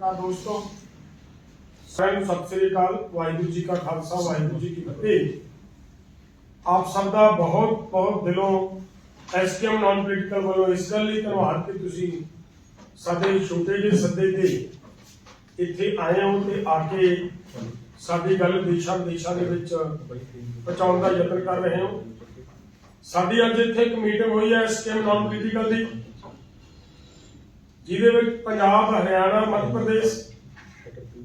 ਨਮਸਕਾਰ ਦੋਸਤੋ, ਸਾਰਿਆਂ ਨੂੰ ਸਤਿ ਸ੍ਰੀ ਅਕਾਲ, ਵਾਹਿਗੁਰੂ ਜੀ ਕਾ ਖਾਲਸਾ, ਵਾਹਿਗੁਰੂ ਜੀ ਕੀ ਫਤਿਹ। ਆਪ ਸਭ ਦਾ ਬਹੁਤ ਬਹੁਤ ਦਿਲੋਂ ਐਸਕੇਐਮ ਨਾਨ ਪੋਲੀਟੀਕਲ ਵੱਲੋਂ ਇਸ ਗੱਲ ਲਈ ਧੰਨਵਾਦ ਕਿ ਤੁਸੀਂ ਸਾਡੇ ਛੋਟੇ ਜਿਹੇ ਸੱਦੇ ਤੇ ਇੱਥੇ ਆਏ ਹੋ ਤੇ ਆ ਕੇ ਸਾਡੀ ਗੱਲ ਦੇਸ਼ਾਂ ਵਿਦੇਸ਼ਾਂ ਦੇ ਵਿੱਚ ਪਹੁੰਚਾਉਣ ਦਾ ਯਤਨ ਕਰ ਰਹੇ ਹੋ। ਸਾਡੀ ਅੱਜ ਇੱਥੇ ਇੱਕ ਮੀਟਿੰਗ ਹੋਈ ਹੈ ਐਸਕੇਐਮ ਨਾਨ ਪੋਲੀਟੀਕਲ ਦੀ। ਜਿਹਦੇ ਵਿੱਚ ਪੰਜਾਬ, ਹਰਿਆਣਾ, ਮੱਧ ਪ੍ਰਦੇਸ਼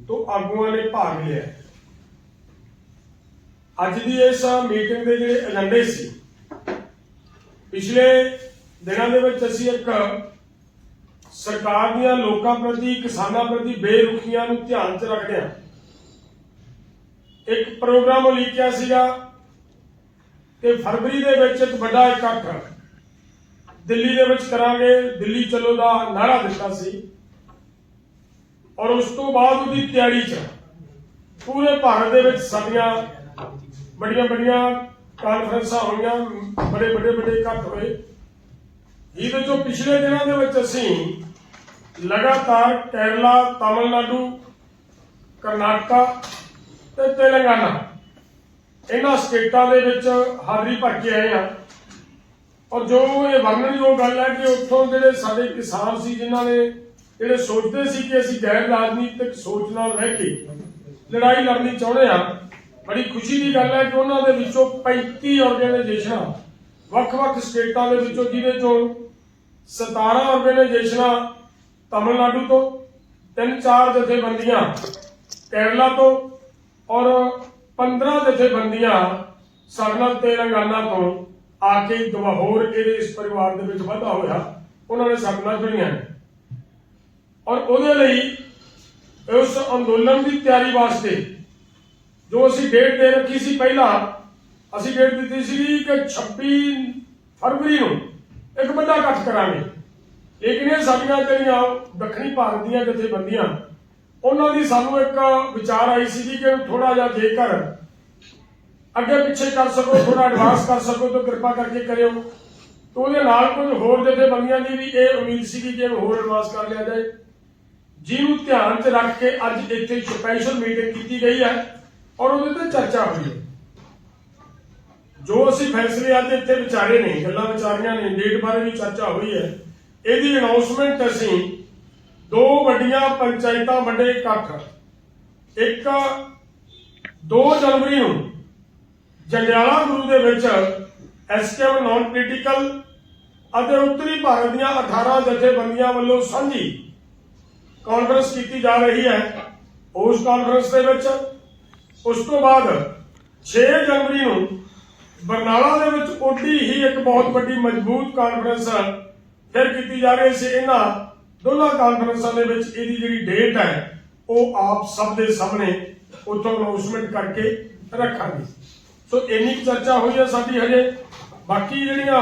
ਤੋਂ ਆਗੂਆਂ ਨੇ ਭਾਗ ਲਿਆ। ਅੱਜ ਦੀ ਇਸ ਮੀਟਿੰਗ ਦੇ ਜਿਹੜੇ ਏਜੰਡੇ ਸੀ, ਪਿਛਲੇ ਦਿਨਾਂ ਦੇ ਵਿੱਚ ਅਸੀਂ ਇੱਕ ਸਰਕਾਰ ਦੀਆਂ ਲੋਕਾਂ ਪ੍ਰਤੀ, ਕਿਸਾਨਾਂ ਪ੍ਰਤੀ ਬੇਰੁਖੀਆਂ ਨੂੰ ਧਿਆਨ 'ਚ ਰੱਖਦੇ ਰੱਖਦਿਆਂ ਇੱਕ ਪ੍ਰੋਗਰਾਮ ਉਲੀਕਿਆ ਸੀਗਾ ਕਿ ਫਰਵਰੀ ਦੇ ਵਿੱਚ ਇੱਕ ਵੱਡਾ ਇਕੱਠ ਦਿੱਲੀ ਦੇ ਵਿੱਚ ਕਰਾਂਗੇ। ਦਿੱਲੀ ਚਲੋ ਦਾ ਨਾਰਾ ਦਿੱਤਾ ਸੀ। ਔਰ ਉਸ ਤੋਂ ਬਾਅਦ ਉਹਦੀ ਤਿਆਰੀ 'ਚ ਪੂਰੇ ਭਾਰਤ ਦੇ ਵਿੱਚ ਸਾਡੀਆਂ ਵੱਡੀਆਂ ਵੱਡੀਆਂ ਕਾਨਫਰੰਸਾਂ ਹੋਈਆਂ, ਬੜੇ ਵੱਡੇ ਵੱਡੇ ਇਕੱਠ ਹੋਏ। ਇਹਦੇ ਚੋਂ ਪਿਛਲੇ ਦਿਨਾਂ ਦੇ ਵਿੱਚ ਅਸੀਂ ਲਗਾਤਾਰ ਕੇਰਲਾ, ਤਾਮਿਲਨਾਡੂ, ਕਰਨਾਟਕਾ ਤੇ ਤੇਲੰਗਾਨਾ ਇਹਨਾਂ ਸਟੇਟਾਂ ਦੇ ਵਿੱਚ ਹਾਜ਼ਰੀ ਭਰ ਕੇ ਆਏ ਹਾਂ। ਔਰ ਜੋ ਇਹ ਵਰਣਨਯੋਗ ਗੱਲ ਹੈ ਕਿ ਉੱਥੋਂ ਜਿਹੜੇ ਸਾਡੇ ਕਿਸਾਨ ਸੀ, ਜਿਨ੍ਹਾਂ ਨੇ ਜਿਹੜੇ ਸੋਚਦੇ ਸੀ ਕਿ ਅਸੀਂ ਗੈਰ ਰਾਜਨੀਤਿਕ ਸੋਚ ਨਾਲ ਰਹਿ ਕੇ ਲੜਾਈ ਲੜਨੀ ਚਾਹੁੰਦੇ ਆ ਬੜੀ ਖੁਸ਼ੀ ਦੀ ਗੱਲ ਹੈ ਕਿ ਉਹਨਾਂ ਦੇ ਵਿੱਚੋਂ 35 ਆਰਗੇਨਾਈਜੇਸ਼ਨਾਂ ਵੱਖ-ਵੱਖ ਸਟੇਟਾਂ ਦੇ ਵਿੱਚੋਂ, ਜਿਹਦੇ ਚੋਂ 17 ਆਰਗੇਨਾਈਜੇਸ਼ਨਾਂ ਤਾਮਿਲਨਾਡੂ ਤੋਂ, ਤਿੰਨ ਚਾਰ ਜਥੇਬੰਦੀਆਂ ਕੇਰਲਾ ਤੋਂ ਔਰ 15 ਜਥੇਬੰਦੀਆਂ ਸਾਡੇ ਨਾਲ ਤੇਲੰਗਾਨਾ ਤੋਂ ਆ ਕੇ ਦਵਾਹੋਰ ਇਹਦੇ ਇਸ ਪਰਿਵਾਰ ਦੇ ਵਿੱਚ ਵਾਧਾ ਹੋਇਆ। ਉਹਨਾਂ ਨੇ ਸਾਡੇ ਜੁੜੀਆਂ ਔਰ ਉਹਦੇ ਲਈ ਉਸ ਅੰਦੋਲਨ ਦੀ ਤਿਆਰੀ ਵਾਸਤੇ ਜੋ ਅਸੀਂ ਡੇਟ ਦੇ ਰੱਖੀ ਸੀ ਪਹਿਲਾਂ, ਅਸੀਂ ਡੇਟ ਦਿੱਤੀ ਸੀ ਕਿ 26 ਫਰਵਰੀ ਨੂੰ ਇੱਕ ਵੱਡਾ ਇਕੱਠ ਕਰਾਂਗੇ। ਲੇਕਿਨ ਇਹ ਸਾਡੀਆਂ ਜਿਹੜੀਆਂ ਦੱਖਣੀ ਭਾਰਤ ਦੀਆਂ ਜਥੇਬੰਦੀਆਂ, ਉਹਨਾਂ ਦੀ ਸਾਨੂੰ ਇੱਕ ਵਿਚਾਰ ਆਈ ਸੀ ਕਿ ਥੋੜਾ ਜਿਹਾ ਜੇਕਰ ਅੱਗੇ ਪਿੱਛੇ ਕਰ ਸਕੋ ਥੋੜਾ ਐਡਵਾਂਸ ਕਰ ਸਕੋ, ਤਾਂ ਕਿਰਪਾ ਕਰਕੇ ਕਰਿਓ। ਤਾਂ ਉਹਦੇ ਨਾਲ ਕੁਝ ਹੋਰ ਜਥੇਬੰਦੀਆਂ ਦੀ ਵੀ ਇਹ ਉਮੀਦ ਸੀ ਕਿ ਹੋਰ ਐਡਵਾਂਸ ਕਰ ਲਿਆ ਜਾਏ। ਜਿਹਨੂੰ ਧਿਆਨ 'ਚ ਰੱਖ ਕੇ ਅੱਜ ਇੱਥੇ ਸਪੈਸ਼ਲ ਮੀਟਿੰਗ ਕੀਤੀ ਗਈ ਹੈ ਔਰ ਉਹਦੇ ਤੇ ਚਰਚਾ ਹੋਈ ਹੈ। ਜੋ ਅਸੀਂ ਫੈਸਲੇ ਅੱਜ ਇੱਥੇ ਵਿਚਾਰੇ ਨੇ, ਗੱਲਾਂ ਵਿਚਾਰੀਆਂ ਨੇ ਡੇਟ ਬਾਰੇ ਵੀ ਚਰਚਾ ਹੋਈ ਹੈ, ਇਹਦੀ ਅਨਾਉਂਸਮੈਂਟ ਅਸੀਂ ਦੋ ਵੱਡੀਆਂ ਪੰਚਾਇਤਾਂ ਵੱਡੇ ਇਕੱਠ, ਇੱਕ 2 ਜਨਵਰੀ ਨੂੰ ਜੰਡਿਆਲਾ ਗੁਰੂ ਦੇ ਵਿੱਚ ਐਸਕੇਐਮ ਨਾਨ ਪੋਲੀਟੀਕਲ ਅਤੇ ਉੱਤਰੀ ਭਾਰਤ ਦੀਆਂ 18 ਜਥੇਬੰਦੀਆਂ ਵੱਲੋਂ ਸਾਂਝੀ ਕਾਨਫਰੰਸ ਕੀਤੀ ਜਾ ਰਹੀ ਹੈ। ਉਸ ਕਾਨਫਰੰਸ ਦੇ ਵਿੱਚ ਉਸ ਤੋਂ ਬਾਅਦ 6 ਜਨਵਰੀ ਨੂੰ ਬਰਨਾਲਾ ਦੇ ਵਿੱਚ ਓਡੀ ਹੀ ਇੱਕ ਬਹੁਤ ਵੱਡੀ ਮਜ਼ਬੂਤ ਕਾਨਫਰੰਸ ਫਿਰ ਕੀਤੀ ਜਾ ਰਹੀ ਸੀ। ਇਹਨਾਂ ਦੋਨਾਂ ਕਾਨਫਰੰਸਾਂ ਦੇ ਵਿੱਚ ਇਹਦੀ ਜਿਹੜੀ ਡੇਟ ਹੈ, ਉਹ ਆਪ ਸਭ ਦੇ ਸਾਹਮਣੇ ਉੱਥੋਂ ਅਨਾਉਂਸਮੈਂਟ ਕਰਕੇ ਰੱਖਾਂਗੇ। ਸੋ ਇੰਨੀ ਚਰਚਾ ਹੋਈ ਹੈ ਸਾਡੀ ਹਜੇ। ਬਾਕੀ ਜਿਹੜੀਆਂ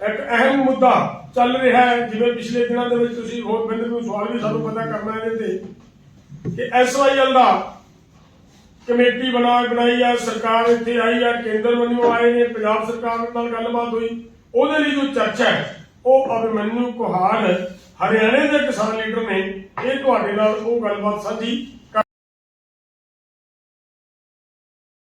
ਇੱਕ ਅਹਿਮ ਮੁੱਦਾ ਚੱਲ ਰਿਹਾ ਹੈ, ਜਿਵੇਂ ਪਿਛਲੇ ਦਿਨਾਂ ਦੇ ਵਿੱਚ ਤੁਸੀਂ ਹੋਰ ਬਿੰਦਰ ਨੂੰ ਸਵਾਲ ਵੀ ਸਾਨੂੰ ਪਤਾ ਕਰਨਾ ਇਹਦੇ ਤੇ, ਕਿ ਐਸਵਾਈਐਲ ਦਾ ਕਮੇਟੀ ਬਣਾ, ਬਣਾਈ ਹੈ ਸਰਕਾਰ ਇੱਥੇ ਆਈ ਹੈ ਕੇਂਦਰ ਵੱਲੋਂ ਆਏ ਨੇ, ਪੰਜਾਬ ਸਰਕਾਰ ਨਾਲ ਗੱਲਬਾਤ ਹੋਈ। ਉਹਦੇ ਲਈ ਜੋ ਚਰਚਾ ਹੈ, ਉਹ ਅਭਿਮਨੂ ਕੁਹਾੜ ਹਰਿਆਣੇ ਦੇ ਕਿਸਾਨ ਲੀਡਰ ਨੇ ਇਹ ਤੁਹਾਡੇ ਨਾਲ ਉਹ ਗੱਲਬਾਤ ਸਾਂਝੀ